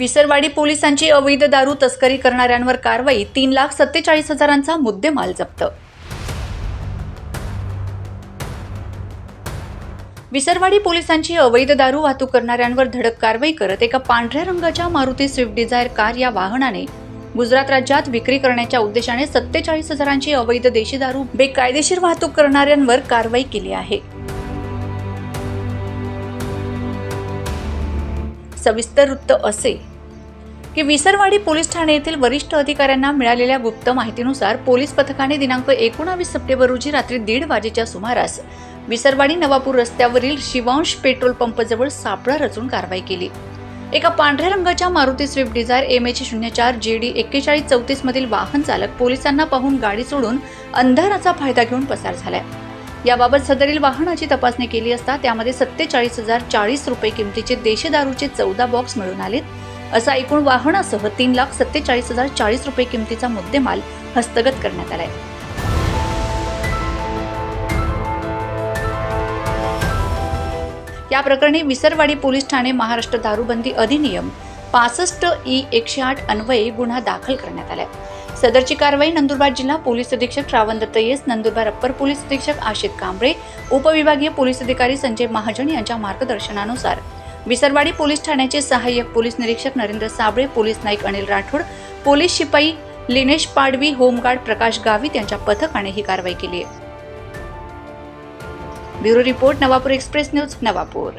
विसरवाडी पोलिसांची अवैध दारू तस्करी करणाऱ्यांवर कारवाई तीन लाख सत्तेचाळीस हजारांचा मुद्देमाल जप्त. विसरवाडी पोलिसांची अवैध दारू वाहतूक करणाऱ्यांवर धडक कारवाई करत एका पांढऱ्या रंगाच्या मारुती स्विफ्ट डिझायर कार या वाहनाने गुजरात राज्यात विक्री करण्याच्या उद्देशाने सत्तेचाळीस हजारांची अवैध देशी दारू बेकायदेशीर वाहतूक करणाऱ्यांवर कारवाई केली आहे. सविस्तर वृत्त असे. की विसरवाडी पोलीस ठाणे येथील वरिष्ठ अधिकाऱ्यांना मिळालेल्या गुप्त माहितीनुसार पोलीस पथकाने दिनांक एकोणावीस सप्टेंबर रोजी रात्री दीड वाजेच्या सुमारास विसरवाडी नवापूर रस्त्यावरील शिवांश पेट्रोल पंपजवळ सापळा रचून कारवाई केली. एका पांढऱ्या रंगाच्या Maruti Swift Dzire M H शून्य चार जे डी एक्केचाळीस चौतीस मधील वाहन चालक पोलिसांना पाहून गाडी सोडून अंधाराचा फायदा घेऊन पसार झालाय. याबाबत सदरील वाहनाची तपासणी केली असता त्यामध्ये सत्तेचाळीस हजार चाळीस रुपये किमतीचे देशी दारूचे चौदा बॉक्स मिळून आलेत. असा एकूण वाहनासह तीन लाख सत्तेचाळीस हजार चाळीस रुपये किमतीचा मुद्देमाल हस्तगत करण्यात आलाय. या प्रकरणी विसरवाडी पोलीस ठाणे महाराष्ट्र दारूबंदी अधिनियम पासष्ट ई एकशे आठ अन्वये गुन्हा दाखल करण्यात आलाय. सदरची कारवाई नंदुरबार जिल्हा पोलीस अधीक्षक Shravan Datta S Nandurbar upper police अधीक्षक आशित कांबळे उपविभागीय पोलीस अधिकारी संजय महाजन यांच्या मार्गदर्शनानुसार विसरवाडी पोलीस ठाण्याचे सहाय्यक पोलीस निरीक्षक नरेंद्र साबळे पोलीस नाईक अनिल राठोड पोलीस शिपाई लिनेश पाडवी होमगार्ड प्रकाश गावित यांच्या पथकाने ही कारवाई केली आहे. Bureau report Navapur express news Navapur.